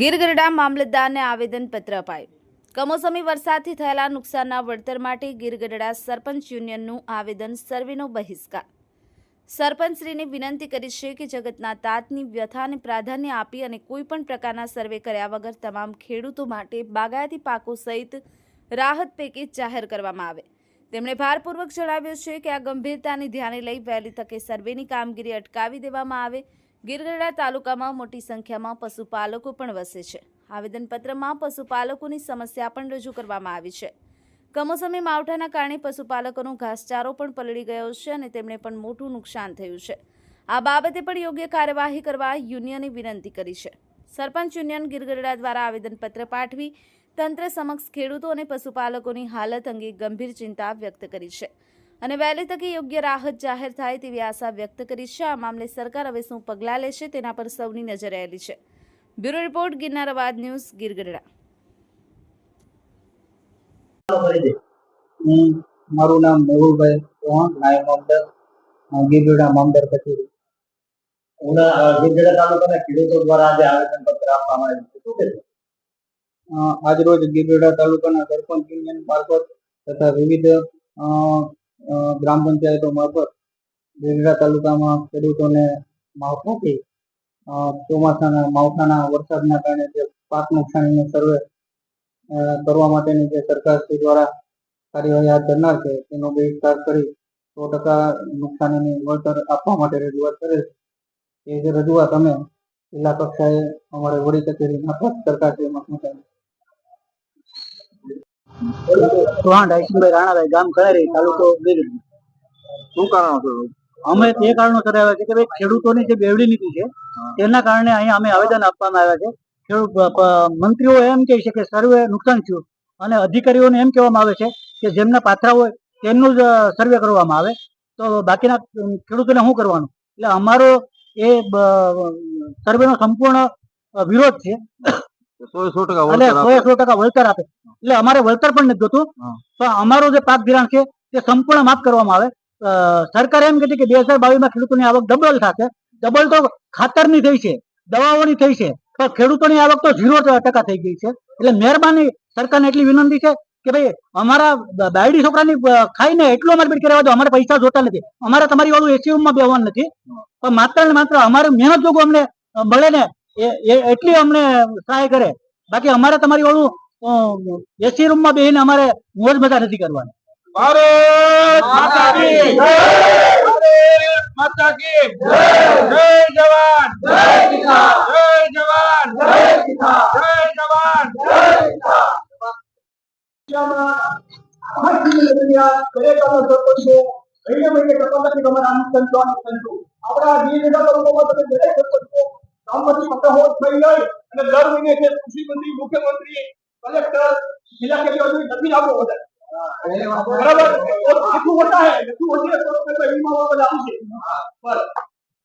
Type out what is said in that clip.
ગીરગઢડા મામલતદારને આવેદનપત્ર અપાયું. કમોસમી વરસાદથી થયેલા નુકસાનના વળતર માટે ગીરગઢડા સરપંચ યુનિયનનું આવેદન સર્વેનો બહિષ્કાર. સરપંચશ્રીને વિનંતી કરી છે કે જગતના તાતની વ્યથાને પ્રાધાન્ય આપી અને કોઈપણ પ્રકારના સર્વે કર્યા વગર તમામ ખેડૂતો માટે બાગાયતી પાકો સહિત રાહત પેકેજ જાહેર કરવામાં આવે. તેમણે ભારપૂર્વક જણાવ્યું છે કે આ ગંભીરતાને ધ્યાને લઈ વહેલી તકે સર્વેની કામગીરી અટકાવી દેવામાં આવે ગીરગઢડા તાલુકામાં મોટી સંખ્યામાં પશુપાલકો પણ વસે છે. આવેદનપત્રમાં પશુપાલકોની સમસ્યા પણ રજૂ કરવામાં આવી છે. કમોસમી માવઠાના કારણે પશુપાલકોનો ઘાસચારો પણ પલળી ગયો છે અને તેમને પણ મોટું નુકસાન થયું છે. આ બાબતે પણ યોગ્ય કાર્યવાહી કરવા યુનિયને વિનંતી કરી છે. સરપંચ યુનિયન ગીરગઢડા દ્વારા આવેદનપત્ર પાઠવી તંત્ર સમક્ષ ખેડૂતો અને પશુપાલકોની હાલત અંગે ગંભીર ચિંતા વ્યક્ત કરી છે. અને વહેલી તકે યોગ્ય રાહત જાહેર થાય તેવી આશા વ્યક્ત કરી છે આ મામલે સરકાર હવે શું પગલાં લેશે તેના પર સૌની નજર રહેલી છે. બ્યુરો રિપોર્ટ, ગિરનાર અવાજ ન્યૂઝ, ગીરગઢડા. મારું નામ મેહુલભાઈ ચૌહાણ, નાયબ મામદાર ગીરગઢડા મામદાર કચેરી. ગીરગઢડા તાલુકાના ખેડૂતો દ્વારા આજે આવેદનપત્ર આપવામાં આવ્યું છે? આજરોજ ગીરગઢડા તાલુકાના સરપંચ યુનિયન મારફત તથા વિવિધ ગ્રામ પંચાયતો મારફત ગીરગઢડા તાલુકામાં ખેડૂતોને માફ અ, ચોમાસાના માવઠાના વરસાદના કારણે જે પાક નુકસાનીનો સર્વે કરવા માટેની જે સરકારશ્રી દ્વારા કાર્યવાહી હાથ ધરનાર છે તેનો બહિષ્કાર કરી સો ટકા નુકસાનીની વળતર આપવા માટે રજૂઆત કરેલ છે. એ રજૂઆત અમે જિલ્લા કક્ષાએ અમારે વડી કચેરી મારફત સરકારશ્રીમાં ચૌહાણ રાયસિંહભાઈ રાણાભાઈ ગામ ખરેરી તાલુકો ગીરગઢ શું કારણ હતું? અમે તે કારણોસર આવ્યા છે કે ભાઈ ખેડૂતોની જે બેવડી નીતિ છે, તેના કારણે અહીંયા અમે આવેદન આપવામાં આવ્યા છે. ખેડૂત મંત્રીઓ એમ કહે છે કે સર્વે નુકસાન થયું અને અધિકારીઓને એમ કહેવામાં આવે છે કે જેમના પાથરા હોય તેમનું જ સર્વે કરવામાં આવે. તો બાકીના ખેડૂતોને શું કરવાનું? એટલે અમારો એ સર્વેનો સંપૂર્ણ વિરોધ છે. ટકા ટકા વળતર આપે. એટલે અમારે વળતર પણ નથી જોતું. પણ અમારો જે પાક ધિરાણ છે તે સંપૂર્ણ માફ કરવામાં આવે. સરકાર એમ કહેતી કે બે હજાર બાવીસમાં ખેડૂતોની આવક ડબલ થશે. ડબલ તો ખાતરની થઈ છે દવાઓની થઈ છે. પણ ખેડૂતોની આવક તો ઝીરો ટકા થઈ ગઈ છે. એટલે મહેરબાની સરકારને એટલી વિનંતી છે કે ભાઈ અમારા બાયડી છોકરાની ખાઈને એટલું અમારે પેટ કરાવવા દો. અમારે પૈસા જોતા નથી. અમારે તમારી વાળું એસી રૂમમાં બેવાનું નથી. પણ માત્ર ને માત્ર અમારે મહેનત જોગું અમને મળે ને એટલી અમને સહાય કરે. બાકી અમારે તમારી વાળું એસી રૂમમાં બેસીને અમારે મોજ મજા નથી કરવાની. ભારત માતા કી જય! માતા કી જય! જય જવાન! જય કિસાન! જય જવાન! જય કિસાન! જય જવાન! જય આપણા તાલુકામાં તમે દરેક સરપંચો ગામમાંથી પસાર હોત થઈ ગઈ અને દર મહિને જે કૃષિ મંત્રી, મુખ્યમંત્રી, કલેક્ટર, જિલ્લા કલેક્ટર નથી લાગુ બધા. બરાબર? કેટલું હોતા હે. કેટલું હોતી આવશે બસ.